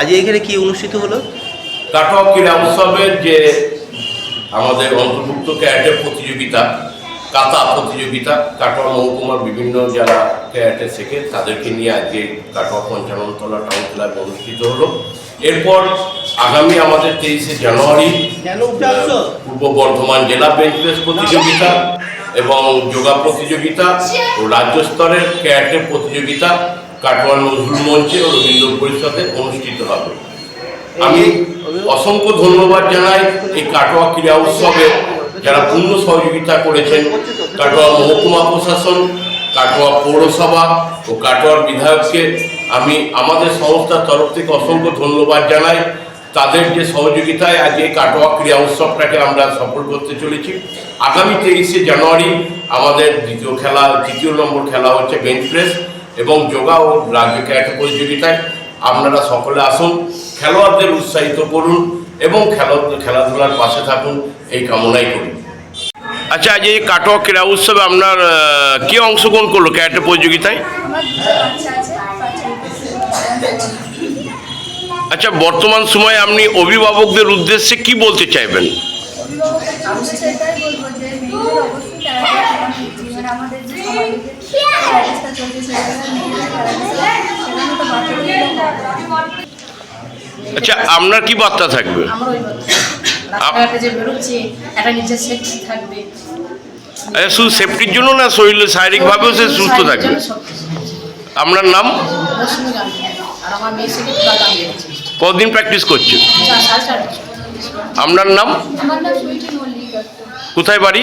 আজ এখানে কি অনুষ্ঠিত হলো? কাটক ক্রীড়া উৎসবের যে আমাদের অন্তর্ভুক্ত ক্যারেটে প্রতিযোগিতা কাতা প্রতিযোগিতা কাটোয়া মহকুমার বিভিন্ন যারা ক্যারেটে শেখে তাদেরকে নিয়ে আজকে কাটোয়া পঞ্চাননতলা টাউন ক্লাবে অনুষ্ঠিত হলো। এরপর আগামী আমাদের তেইশে জানুয়ারি পূর্ব বর্ধমান জেলা বেঞ্চ প্রেস প্রতিযোগিতা এবং যোগা প্রতিযোগিতা ও রাজ্য স্তরের ক্যারেটে প্রতিযোগিতা কাটোয়া নজরুল মঞ্চে ও রবীন্দ্র পরিষদে অনুষ্ঠিত হবে। আমি অসংখ্য ধন্যবাদ জানাই এই কাটোয়া ক্রীড়া উৎসবে যারা পূর্ণ সহযোগিতা করেছেন কাটোয়া মহকুমা প্রশাসন কাটোয়া পৌরসভা ও কাটোয়ার বিধায়ককে আমি আমাদের সংস্থার তরফ থেকে অসংখ্য ধন্যবাদ জানাই। তাদের যে সহযোগিতায় আজ এই কাটোয়া ক্রীড়া উৎসবটাকে আমরা সফল করতে চলেছি। আগামী তেইশে জানুয়ারি আমাদের দ্বিতীয় খেলা তৃতীয় নম্বর খেলা হচ্ছে বেঞ্চ প্রেস। এবং যোগা ও রাজ্য ক্যারেটে প্রতিযোগিতায় আপনারা সকলে আসুন, খেলোয়াড়দের উৎসাহিত করুন এবং খেলা, খেলাধুলার পাশে থাকুন, এই কামনাই করি। আচ্ছা আজ এই কাটোয়া ক্রীড়া উৎসবে আপনার কে অংশগ্রহণ করল ক্যারেটে প্রতিযোগিতায়? আচ্ছা বর্তমান সময়ে আপনি অভিভাবকদের উদ্দেশ্যে কি বলতে চাইবেন? আমি সেটাই বলব যে মেয়েদের অবশ্যই খেলাধুলা করা উচিত আমাদের যে সমাজে চলছে সেখানে মেয়েদের খেলাধুলা সেখানে তো বাচ্চাদের আচ্ছা আপনার কি বার্তা থাকবে? আমার ওই রাস্তাঘাটে যে বেরোচ্ছি একটা নিজের সেফটি থাকবে। আচ্ছা শুধু সেফটির জন্য না শরীর শারীরিকভাবেও সে সুস্থ থাকবে? আপনার নাম? কতদিন প্র্যাকটিস বছর। আপনার নাম? কোথায় বাড়ি?